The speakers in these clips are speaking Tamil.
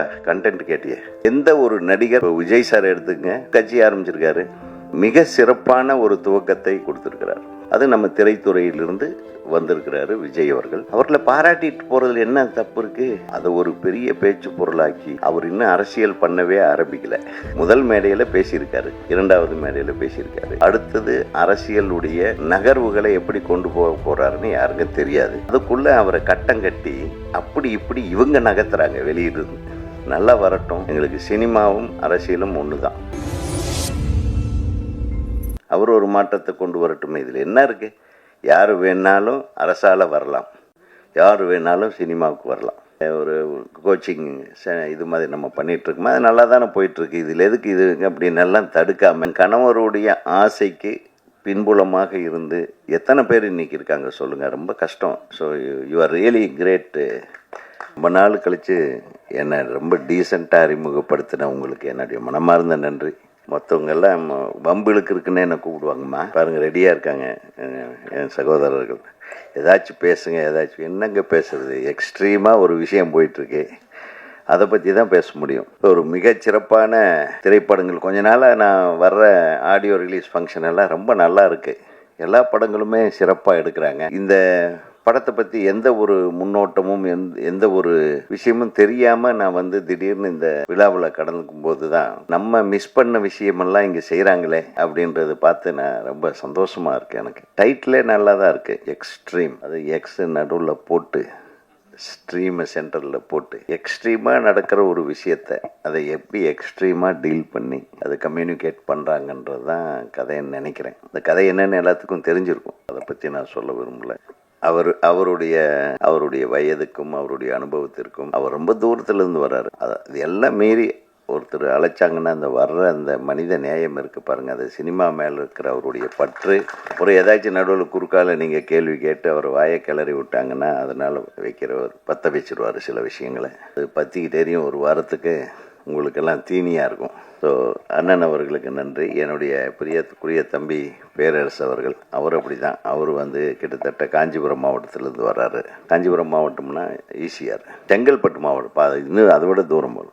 கண்டென்ட் கேட்டியே. எந்த ஒரு நடிகர் விஜய் சார் எடுத்துங்க கட்சி ஆரம்பிச்சிருக்காரு. மிக சிறப்பான ஒரு துவக்கத்தை கொடுத்துருக்கிறார். அது நம்ம திரைத்துறையிலிருந்து வந்திருக்கிறாரு விஜய் அவர்கள். அவர்களை பாராட்டிட்டு போறதுல என்ன தப்பு இருக்கு? அதை ஒரு பெரிய பேச்சு பொருளாக்கி அவர் இன்னும் அரசியல் பண்ணவே ஆரம்பிக்கல. முதல் மேடையில பேசியிருக்காரு இரண்டாவது மேடையில பேசியிருக்காரு. அடுத்தது அரசியலுடைய நகர்வுகளை எப்படி கொண்டு போக போறாருன்னு யாருக்கும் தெரியாது. அதுக்குள்ள அவரை கட்டம் கட்டி அப்படி இப்படி இவங்க நகர்த்துறாங்க வெளியிருந்து நல்லா வரட்டும். எங்களுக்கு சினிமாவும் அரசியலும் ஒன்று தான் அவர் ஒரு மாற்றத்தை கொண்டு வரட்டும் இதில் என்ன இருக்கு? யார் வேணாலும் அரசால் வரலாம். யார் வேணாலும் சினிமாவுக்கு வரலாம். ஒரு கோச்சிங் இது மாதிரி நம்ம பண்ணிட்டு இருக்கோம்? அது நல்லா தானே போயிட்டுருக்கு. இதில் எதுக்கு இது அப்படின்னு எல்லாம் தடுக்காம? கணவருடைய ஆசைக்கு பின்புலமாக இருந்து எத்தனை பேர் இன்னைக்கு இருக்காங்க சொல்லுங்கள் ரொம்ப கஷ்டம். So you are really great ரொம்ப நாள் கழித்து என்னை ரொம்ப டீசெண்டாக அறிமுகப்படுத்தின உங்களுக்கு என்னுடைய மனமார்ந்த நன்றி. மற்றவங்க எல்லாம் வம்பிழுக்கு இருக்குன்னு என்ன கூப்பிடுவாங்கம்மா? பாருங்கள் ரெடியாக இருக்காங்க என் சகோதரர்கள். ஏதாச்சும் பேசுங்க ஏதாச்சும் என்னங்க பேசுறது? எக்ஸ்ட்ரீமாக ஒரு விஷயம் போயிட்டுருக்கு. அதை பற்றி தான் பேச முடியும். ஒரு மிகச்சிறப்பான திரைப்படங்கள். கொஞ்ச நாளாக நான் வர்ற ஆடியோ ரிலீஸ் ஃபங்க்ஷன் எல்லாம் ரொம்ப நல்லா இருக்குது எல்லா படங்களுமே சிறப்பாக எடுக்கிறாங்க. இந்த படத்தை பற்றி எந்த ஒரு முன்னோட்டமும் எந்த எந்த ஒரு விஷயமும் தெரியாமல் நான் வந்து திடீர்னு இந்த விழாவில் கடந்துக்கும் போது தான் நம்ம மிஸ் பண்ண விஷயமெல்லாம் இங்கே செய்கிறாங்களே அப்படின்றத பார்த்து நான் ரொம்ப சந்தோஷமாக இருக்கேன் எனக்கு. டைட்டிலே நல்லா தான் இருக்குது எக்ஸ்ட்ரீம் அது எக்ஸ் நடுவில் போட்டு ஸ்ட்ரீமை சென்டரில் போட்டு எக்ஸ்ட்ரீமாக நடக்கிற ஒரு விஷயத்தை அதை எப்படி எக்ஸ்ட்ரீமாக டீல் பண்ணி அதை கம்யூனிகேட் பண்ணுறாங்கன்றது தான் கதைன்னு நினைக்கிறேன். இந்த கதை என்னன்னு எல்லாத்துக்கும் தெரிஞ்சிருக்கும். அதை பற்றி நான் சொல்ல விரும்பலை. அவர் அவருடைய அவருடைய வயதுக்கும் அவருடைய அனுபவத்திற்கும் அவர் ரொம்ப தூரத்துலேருந்து வர்றாரு. அது அது எல்லாம் மீறி ஒருத்தர் அழைச்சாங்கன்னா அந்த வர்ற அந்த மனித நேயம் இருக்கு பாருங்க. அது சினிமா மேல இருக்கிற அவருடைய பற்று. ஒரு ஏதாச்சும் நடுவில் குறுக்கால நீங்க கேள்வி கேட்டு அவர் வாயை கிளறி விட்டாங்கன்னா அதனால வைக்கிறவர் பத்த வச்சிருவாரு சில விஷயங்களை. அது பத்திக்கிட்டு ஒரு வாரத்துக்கு. உங்களுக்கெல்லாம் தீனியாக இருக்கும். ஸோ அண்ணன் அவர்களுக்கு நன்றி. என்னுடைய பிரியத்துக்குரிய தம்பி பேரரசு அவர்கள் அவர் அப்படி தான் அவர் வந்து கிட்டத்தட்ட காஞ்சிபுரம் மாவட்டத்திலேருந்து வர்றாரு. காஞ்சிபுரம் மாவட்டம்னா ஈசிஆர். செங்கல்பட்டு மாவட்டம். பா- இன்னும் அதை விட தூரம் போகும்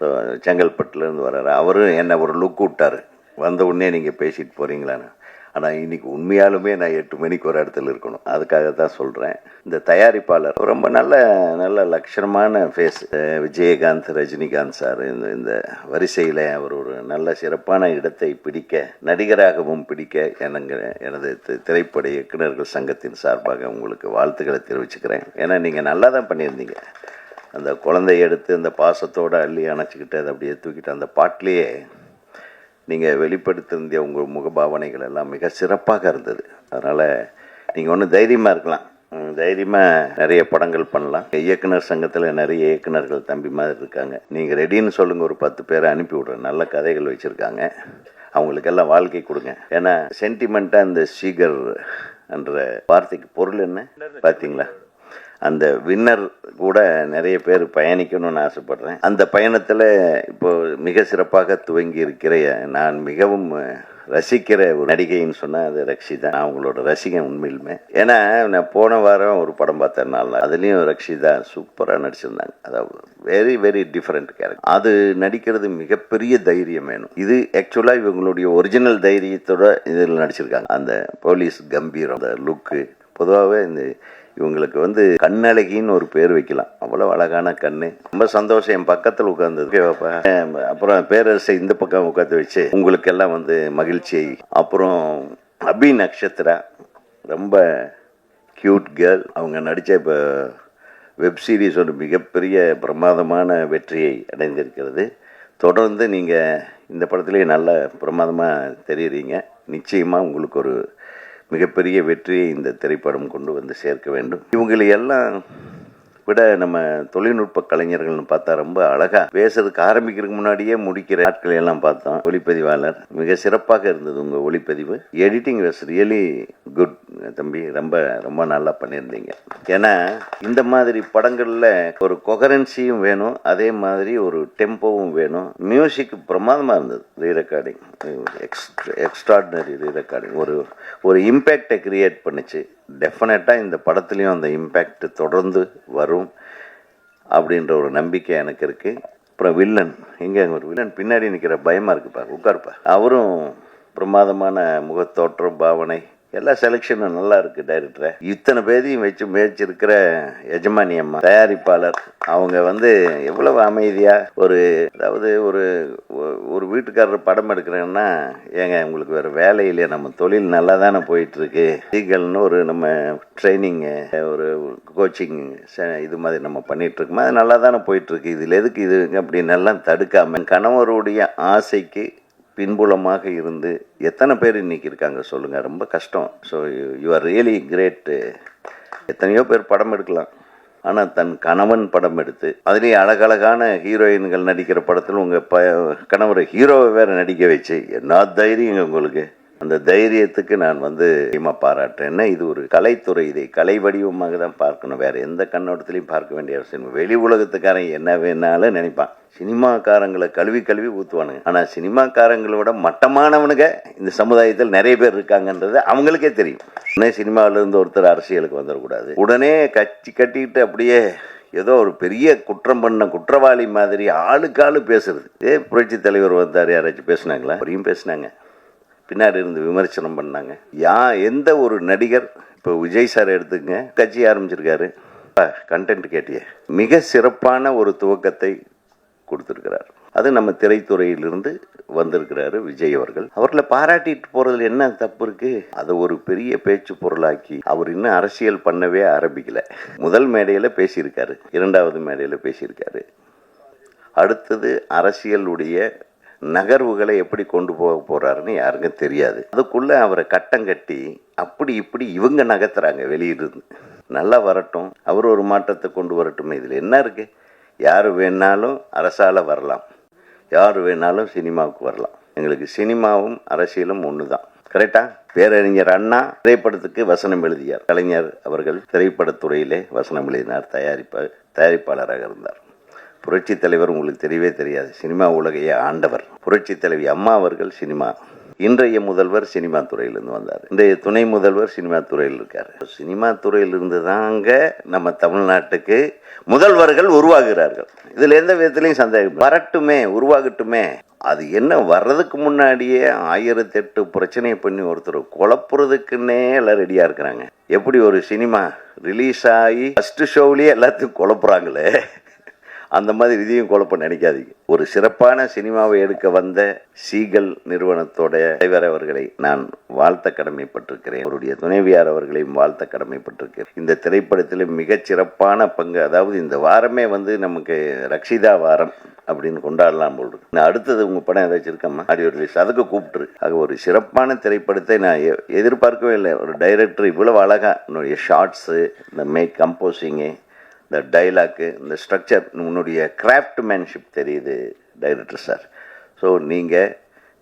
ஸோ செங்கல்பட்டுலேருந்து வர்றாரு. அவரும் என்னை ஒரு லுக் விட்டார் வந்த உடனே நீங்கள் பேசிட்டு போகிறீங்களான்னு ஆனால் இன்றைக்கி உண்மையாலுமே நான் எட்டு மணிக்கு ஒரு இடத்துல இருக்கணும். அதுக்காக தான் சொல்கிறேன் இந்த தயாரிப்பாளர் ரொம்ப நல்ல நல்ல லட்சணமான ஃபேஸ் விஜயகாந்த் ரஜினிகாந்த் சார் இந்த இந்த வரிசையில் அவர் ஒரு நல்ல சிறப்பான இடத்தை பிடிக்க நடிகராகவும் பிடிக்க எனக்கு எனது திரைப்பட இயக்குனர்கள் சங்கத்தின் சார்பாக உங்களுக்கு வாழ்த்துக்களை தெரிவிச்சுக்கிறேன். ஏன்னா நீங்கள் நல்லா தான் பண்ணியிருந்தீங்க. அந்த குழந்தைய எடுத்து அந்த பாசத்தோடு அள்ளி அணைச்சிக்கிட்டு அதை அப்படியே தூக்கிட்டு அந்த பாட்டிலேயே நீங்கள் வெளிப்படுத்தியிருந்த உங்கள் முகபாவனைகள் எல்லாம் மிக சிறப்பாக இருந்தது. அதனால் நீங்கள் ஒன்றும் தைரியமாக இருக்கலாம். தைரியமாக நிறைய படங்கள் பண்ணலாம். இயக்குனர் சங்கத்தில் நிறைய இயக்குனர்கள் தம்பி மாதிரி இருக்காங்க. நீங்கள் ரெடின்னு சொல்லுங்கள் ஒரு பத்து பேரை அனுப்பி விட்றேன். நல்ல கதைகள் வச்சுருக்காங்க. அவங்களுக்கெல்லாம் வாழ்க்கை கொடுங்க. ஏன்னா சென்டிமெண்ட்டாக இந்த சீகர் என்ற வார்த்தைக்கு பொருள் என்ன? பார்த்தீங்களா அந்த வின்னர் கூட நிறைய பேர் பயணிக்கணும்னு ஆசைப்படுறேன். அந்த பயணத்தில் இப்போ மிக சிறப்பாக துவங்கி இருக்கிற நான் மிகவும் ரசிக்கிற ஒரு நடிகைன்னு சொன்னால் அது ரக்ஷிதா நான் அவங்களோட ரசிகன் உண்மையிலுமே. ஏன்னா நான் போன வாரம் ஒரு படம் பார்த்தேன் நாள். அதுலேயும் ரக்ஷிதா சூப்பராக நடிச்சிருந்தாங்க. அதாவது வெரி வெரி டிஃப்ரெண்ட் கேரக்டர் அது நடிக்கிறது மிகப்பெரிய தைரியம் வேணும். இது ஆக்சுவலாக இவங்களுடைய ஒரிஜினல் தைரியத்தோட இதில் நடிச்சிருக்காங்க. அந்த போலீஸ் கம்பீரம் அந்த லுக்கு பொதுவாகவே இந்த இவங்களுக்கு வந்து கண்ணழகின்னு ஒரு பேர் வைக்கலாம். அவ்வளோ அழகான கண்ணு. ரொம்ப சந்தோஷம். என் பக்கத்தில் உட்கார்ந்தது. அப்புறம் பேரரசை இந்த பக்கம் உட்காந்து வச்சு உங்களுக்கெல்லாம் வந்து மகிழ்ச்சியை அப்புறம் அபி நட்சத்திரா ரொம்ப கியூட் கேர்ள் அவங்க நடித்த இப்போ வெப் சீரிஸ் ஒரு மிகப்பெரிய பிரமாதமான வெற்றியை அடைந்திருக்கிறது. தொடர்ந்து நீங்கள் இந்த படத்துலேயே நல்ல பிரமாதமாக தெரியுறீங்க. நிச்சயமாக உங்களுக்கு ஒரு மிகப்பெரிய வெற்றியை இந்த திரைப்படம் கொண்டு வந்து சேர்க்க வேண்டும். இவங்களை எல்லாம் விட நம்ம தொழில்நுட்ப கலைஞர்கள்னு பார்த்தா ரொம்ப அழகா பேசுறதுக்கு ஆரம்பிக்கிறதுக்கு முன்னாடியே முடிக்கிற ஆட்களை எல்லாம் பார்த்தோம். ஒளிப்பதிவாளர். மிக சிறப்பாக இருந்தது உங்க ஒளிப்பதிவு. எடிட்டிங் வாஸ் ரியலி குட் தம்பி ரொம்ப ரொம்ப நல்லா பண்ணியிருந்தீங்க. ஏன்னா இந்த மாதிரி படங்கள்ல ஒரு கொகரன்சியும் வேணும். அதே மாதிரி ஒரு டெம்போவும் வேணும். மியூசிக் பிரமாதமா இருந்தது. Re recording extraordinary re recording ஒரு ஒரு இம்பேக்டை கிரியேட் பண்ணுச்சு. டெஃபினட்டாக இந்த படத்துலேயும் அந்த இம்பேக்ட் தொடர்ந்து வரும் அப்படின்ற ஒரு நம்பிக்கை எனக்கு இருக்குது அப்புறம் வில்லன் இங்கே ஒரு வில்லன் பின்னாடி நிற்கிற பயமாக இருக்குப்பா உட்காருப்பா அவரும் பிரமாதமான முகத்தோற்றம் பாவனை எல்லா செலெக்ஷனும் நல்லா இருக்கு டைரக்டர் இத்தனை பேரையும் வச்சு முயற்சிருக்கிற எஜமானி அம்மா தயாரிப்பாளர். அவங்க வந்து எவ்வளவு அமைதியா ஒரு அதாவது ஒரு ஒரு வீட்டுக்காரர் படம் எடுக்கிறேன்னா ஏங்க உங்களுக்கு வேற வேலையிலே நம்ம தொழில் நல்லா தானே போயிட்டு இருக்கு லீகல்னு ஒரு நம்ம ட்ரைனிங்கு ஒரு கோச்சிங் இது மாதிரி நம்ம பண்ணிட்டு இருக்கோம் அது நல்லா தானே போயிட்டு இருக்கு இதுல எதுக்கு இது அப்படின்னு எல்லாம் தடுக்காம கணவருடைய ஆசைக்கு பின்புலமாக இருந்து எத்தனை பேர் இன்னைக்கு இருக்காங்க சொல்லுங்க. ரொம்ப கஷ்டம். So you are really great எத்தனையோ பேர் படம் எடுக்கலாம். ஆனால் தன் கணவன் படம் எடுத்து அதுலேயும் அழகழகான ஹீரோயின்கள் நடிக்கிற படத்தில் உங்கள் ப கணவரை ஹீரோவை வேற நடிக்க வச்சு என்ன தைரியங்க உங்களுக்கு? அந்த தைரியத்துக்கு நான் வந்து அதிகமாக பாராட்டுறேன் இது ஒரு கலைத்துறை இதை கலை வடிவமாக தான் பார்க்கணும். வேற எந்த கண்ணோட்டத்திலையும் பார்க்க வேண்டிய அவசியம் வெளி உலகத்துக்காரன் என்ன வேணாலும் நினைப்பான். சினிமாக்காரங்களை கழுவி கழுவி ஊற்றுவானுங்க ஆனால் சினிமாக்காரங்களோட மட்டமானவனுங்க இந்த சமுதாயத்தில் நிறைய பேர் இருக்காங்கன்றது அவங்களுக்கே தெரியும். உடனே சினிமாவிலேருந்து ஒருத்தர் அரசியலுக்கு வந்துடக்கூடாது. உடனே கட்சி கட்டிக்கிட்டு அப்படியே ஏதோ ஒரு பெரிய குற்றம் பண்ண குற்றவாளி மாதிரி ஆளுக்கு ஆளு பேசுறது. ஏ புரட்சி தலைவர் வந்தார் யாராச்சும் பேசுனாங்களா? அவரையும் பேசுனாங்க. பின்னாடி இருந்து விமர்சனம் பண்ணாங்க. யா எந்த ஒரு நடிகர் இப்போ விஜய் சார் எடுத்துக்கங்க கட்சி ஆரம்பிச்சிருக்காரு. கண்டென்ட் கேட்டியே. மிக சிறப்பான ஒரு துவக்கத்தை கொடுத்துருக்கிறார். அது நம்ம திரைத்துறையிலிருந்து வந்திருக்கிறாரு விஜய் அவர்கள். அவர்களை பாராட்டிட்டு போறதுல என்ன தப்பு இருக்கு? அதை ஒரு பெரிய பேச்சு பொருளாக்கி அவர் இன்னும் அரசியல் பண்ணவே ஆரம்பிக்கல. முதல் மேடையில பேசியிருக்காரு. இரண்டாவது மேடையில பேசியிருக்காரு. அடுத்தது அரசியலுடைய நகர்வுகளை எப்படி கொண்டு போக போகிறாருன்னு யாருக்கும் தெரியாது. அதுக்குள்ளே அவரை கட்டம் கட்டி அப்படி இப்படி இவங்க நகர்த்துறாங்க வெளியிலிருந்து. நல்லா வரட்டும் அவர் ஒரு மாற்றத்தை கொண்டு வரட்டும். இதில் என்ன இருக்குது யார் வேணாலும் அரசால் வரலாம். யார் வேணாலும் சினிமாவுக்கு வரலாம். எங்களுக்கு சினிமாவும் அரசியலும் ஒன்று தான் கரெக்டா பேரறிஞர் அண்ணா திரைப்படத்துக்கு வசனம் எழுதியார். கலைஞர் அவர்கள் திரைப்படத்துறையிலே வசனம் எழுதினார். தயாரிப்ப தயாரிப்பாளராக இருந்தார். புரட்சி தலைவர் உங்களுக்கு தெரியவே தெரியாது. சினிமா உலகையே ஆண்டவர். புரட்சி தலைவி அம்மா அவர்கள் சினிமா. இன்றைய முதல்வர் சினிமா துறையிலிருந்து வந்தார். இன்றைய துணை முதல்வர் சினிமா துறையில் இருக்கார். சினிமா துறையிலிருந்து தாங்க நம்ம தமிழ்நாட்டுக்கு முதல்வர்கள் உருவாகிறார்கள். இதில் எந்த விதத்திலையும் சந்தேகம் வரட்டுமே உருவாகட்டுமே. அது என்ன வர்றதுக்கு முன்னாடியே ஆயிரத்தி எட்டு பிரச்சனையை பண்ணி ஒருத்தர் குழப்புறதுக்குன்னே எல்லாம் ரெடியாக இருக்கிறாங்க. எப்படி ஒரு சினிமா ரிலீஸ் ஆகி ஃபஸ்ட்டு ஷோவிலேயே எல்லாத்தையும் குழப்புறாங்களே? அந்த மாதிரி இதையும் குழப்பம் நினைக்காதீங்க. ஒரு சிறப்பான சினிமாவை எடுக்க வந்த சீகல் நிறுவனத்தோட தலைவர் அவர்களை நான் வாழ்த்த கடமைப்பட்டிருக்கிறேன். அவருடைய துணைவியார் அவர்களையும் வாழ்த்த கடமைப்பட்டிருக்கிறேன். இந்த திரைப்படத்தில் மிகச் சிறப்பான பங்கு அதாவது இந்த வாரமே வந்து நமக்கு ரக்ஷிதா வாரம் அப்படின்னு கொண்டாடலாம் போல் நான் அடுத்தது உங்கள் படம் ஏதாச்சும் இருக்கம்மா? Audio release. அதுக்கு கூப்பிட்டுரு. அது ஒரு சிறப்பான திரைப்படத்தை நான் எ- எதிர்பார்க்கவே இல்லை. ஒரு டைரக்டர் இவ்வளவு அழகாக என்னுடைய ஷார்ட்ஸு இந்த மேக் கம்போசிங்கு இந்த டைலாக்கு இந்த ஸ்ட்ரக்சர் உன்னுடைய கிராஃப்ட்மேன்ஷிப் தெரியுது டைரக்டர் சார் ஸோ நீங்கள்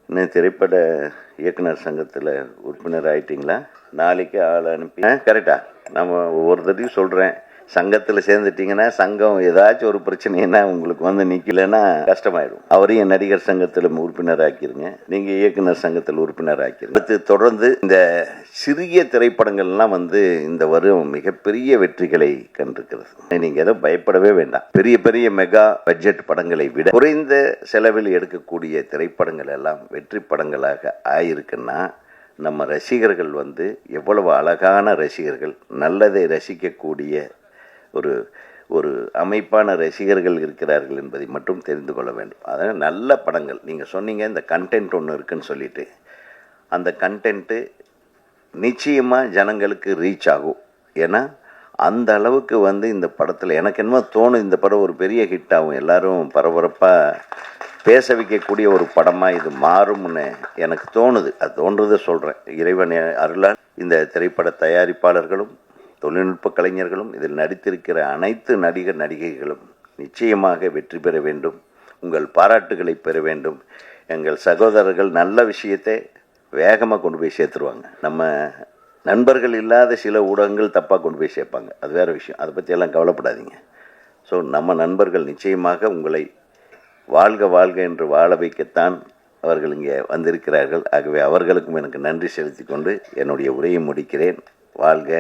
இன்னும் திரைப்பட இயக்குனர் சங்கத்தில் உறுப்பினர் ஆகிட்டீங்களா நாளைக்கு ஆள் அனுப்பி கரெக்டாக நம்ம ஒவ்வொரு தடையும் சொல்கிறேன் சங்கத்தில் சேர்ந்துட்டீங்கன்னா சங்கம் ஏதாச்சும் ஒரு பிரச்சனைனா உங்களுக்கு வந்து நிற்கலன்னா கஷ்டமாயிடும். அவரையும் நடிகர் சங்கத்தில் உறுப்பினர் ஆக்கிருங்க நீங்கள் இயக்குனர் சங்கத்தில் உறுப்பினர் ஆக்கிருங்க அடுத்து தொடர்ந்து இந்த சிறிய திரைப்படங்கள்லாம் வந்து இந்த வருடம் மிகப்பெரிய வெற்றிகளை கண்டிருக்கிறது. நீங்கள் எதுவும் பயப்படவே வேண்டாம். பெரிய பெரிய மெகா பட்ஜெட் படங்களை விட குறைந்த செலவில் எடுக்கக்கூடிய திரைப்படங்கள் எல்லாம் வெற்றி படங்களாக ஆயிருக்குன்னா நம்ம ரசிகர்கள் வந்து எவ்வளவு அழகான ரசிகர்கள் நல்லதை ரசிக்கக்கூடிய ஒரு ஒரு அமைப்பான ரசிகர்கள் இருக்கிறார்கள் என்பதை மட்டும் தெரிந்து கொள்ள வேண்டும். அதனால் நல்ல படங்கள். நீங்கள் சொன்னீங்க இந்த கண்டென்ட் ஒன்று இருக்குன்னு சொல்லிட்டு. அந்த கண்டென்ட்டு நிச்சயமாக ஜனங்களுக்கு ரீச் ஆகும். ஏன்னா அந்த அளவுக்கு வந்து இந்த படத்தில் எனக்கு என்னமோ தோணும் இந்த படம் ஒரு பெரிய ஹிட் ஆகும். எல்லாரும் பரபரப்பாக பேச வைக்கக்கூடிய ஒரு படமாக இது மாறும்னு எனக்கு தோணுது. அது தோன்றதை சொல்கிறேன் இறைவன் அருளால் இந்த திரைப்பட தயாரிப்பாளர்களும் தொழில்நுட்ப கலைஞர்களும் இதில் நடித்திருக்கிற அனைத்து நடிகர் நடிகைகளும் நிச்சயமாக வெற்றி பெற வேண்டும். உங்கள் பாராட்டுகளை பெற வேண்டும். எங்கள் சகோதரர்கள் நல்ல விஷயத்தை வேகமாக கொண்டு போய் சேர்த்துருவாங்க. நம்ம நண்பர்கள் இல்லாத சில ஊடகங்கள் தப்பாக கொண்டு போய் சேர்ப்பாங்க. அது வேறு விஷயம். அதை பற்றியெல்லாம் கவலைப்படாதீங்க. ஸோ நம்ம நண்பர்கள் நிச்சயமாக உங்களை வாழ்க வாழ்க என்று வாழ வைக்கத்தான் அவர்கள் இங்கே வந்திருக்கிறார்கள். ஆகவே அவர்களுக்கும் எனக்கு நன்றி செலுத்தி கொண்டு என்னுடைய உரையை முடிக்கிறேன். வாழ்க